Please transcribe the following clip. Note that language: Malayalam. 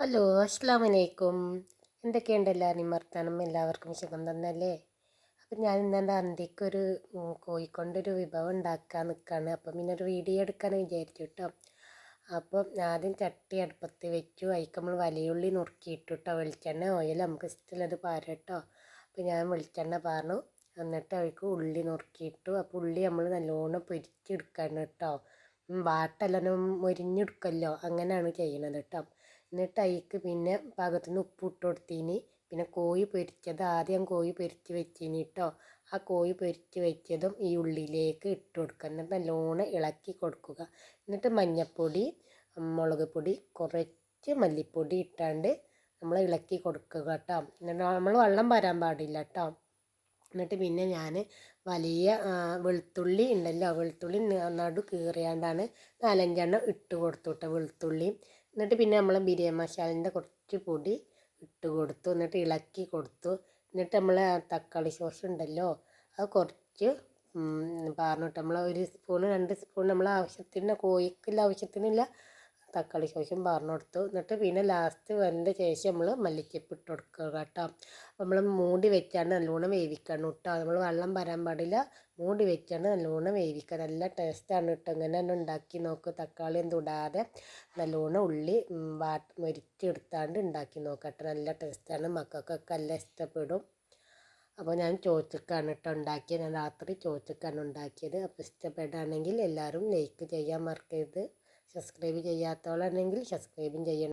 ഹലോ അസ്സാം വലൈക്കും എന്തൊക്കെയുണ്ട് എല്ലാവരും വർത്താനം? എല്ലാവർക്കും സുഖം തന്നല്ലേ അപ്പം ഞാൻ ഇന്നെന്റെ അന്തിക്കൊരു കോഴിക്കൊണ്ടൊരു വിഭവം ഉണ്ടാക്കാൻ നിൽക്കുകയാണ് അപ്പം പിന്നെ ഒരു വീഡിയോ എടുക്കാൻ വിചാരിച്ചു കേട്ടോ അപ്പം ആദ്യം ചട്ടി അടുപ്പത്ത് വെച്ചു. അതിക്ക് നമ്മൾ വലയുള്ളി നുറുക്കിയിട്ടു കേട്ടോ വെളിച്ചെണ്ണ ഓയിൽ നമുക്ക് ഇഷ്ടമുള്ളത് പാര കേട്ടോ അപ്പം ഞാൻ വെളിച്ചെണ്ണ പാർന്നു. എന്നിട്ട് അവർക്ക് ഉള്ളി നുറുക്കിയിട്ടു. അപ്പോൾ ഉള്ളി നമ്മൾ നല്ലോണം പൊരിച്ചെടുക്കണം കേട്ടോ വാട്ടെല്ലാം മൊരിഞ്ഞെടുക്കല്ലോ. അങ്ങനെയാണ് ചെയ്യണത് കേട്ടോ എന്നിട്ട് അതിക്ക് പിന്നെ പാകത്തിന് ഉപ്പ് ഇട്ട് കൊടുത്തീനി. പിന്നെ കോഴി പൊരിച്ചത് ആദ്യം കോഴി പൊരിച്ച് വെച്ചിനി കേട്ടോ ആ കോഴി പൊരിച്ച് വെച്ചതും ഈ ഉള്ളിലേക്ക് ഇട്ട് കൊടുക്കുക എന്നിട്ട് നല്ലോണം ഇളക്കി കൊടുക്കുക. എന്നിട്ട് മഞ്ഞൾപ്പൊടി മുളക് പൊടി കുറച്ച് മല്ലിപ്പൊടി ഇട്ടാണ്ട് നമ്മൾ ഇളക്കി കൊടുക്കുക കേട്ടോ എന്നിട്ട് നമ്മൾ വെള്ളം വരാൻ പാടില്ല കേട്ടോ എന്നിട്ട് പിന്നെ ഞാൻ വലിയ വെളുത്തുള്ളി ഉണ്ടല്ലോ വെളുത്തുള്ളി നടു കീറിയാണ്ടാണ് നാലഞ്ചെണ്ണം ഇട്ട് കൊടുത്തു കേട്ടോ വെളുത്തുള്ളി. എന്നിട്ട് പിന്നെ നമ്മൾ ബിരിയാണി മസാലേന്റെ കുറച്ച് പൊടി ഇട്ട് കൊടുത്തു എന്നിട്ട് ഇളക്കി കൊടുത്തു. എന്നിട്ട് നമ്മൾ തക്കാളി സോസ് ഉണ്ടല്ലോ അത് കുറച്ച് പറഞ്ഞിട്ട് നമ്മൾ ഒരു സ്പൂൺ രണ്ട് സ്പൂൺ നമ്മൾ ആവശ്യത്തിന് കോഴിക്കുള്ള ആവശ്യത്തിനുള്ള തക്കാളി ശേഷം പറഞ്ഞു കൊടുത്തു എന്നിട്ട് പിന്നെ ലാസ്റ്റ് വെന്ത ശേഷം നമ്മൾ മല്ലിച്ചപ്പ് ഇട്ട് കൊടുക്കുക കേട്ടോ. നമ്മൾ മൂടി വെച്ചാണ് നല്ലോണം വേവിക്കണം കേട്ടോ. നമ്മൾ വെള്ളം വരാൻ പാടില്ല. മൂടി വെച്ചാണ് നല്ലോണം വേവിക്കുക. നല്ല ടേസ്റ്റാണ് കേട്ടോ. ഇങ്ങനെ തന്നെ ഉണ്ടാക്കി നോക്ക്. തക്കാളി ഒന്നും ഇടാതെ നല്ലോണം ഉള്ളി വാട്ട് മുരിച്ചെടുത്താണ്ട് ഉണ്ടാക്കി നോക്കട്ടെ നല്ല ടേസ്റ്റാണ് മക്കൾക്കൊക്കെ നല്ല ഇഷ്ടപ്പെടും. അപ്പോൾ ഞാൻ ചോദിച്ചിക്കാണ് കേട്ടോ ഉണ്ടാക്കിയത്. ഞാൻ രാത്രി ചോദിച്ചിക്കാണ് ഉണ്ടാക്കിയത്. അപ്പോൾ ഇഷ്ടപ്പെടുകയാണെങ്കിൽ എല്ലാവരും ലൈക്ക് ചെയ്യാൻ മറക്കരുത്. സബ്സ്ക്രൈബ് ചെയ്യാത്തവളാണെങ്കിൽ സബ്സ്ക്രൈബും ചെയ്യണം.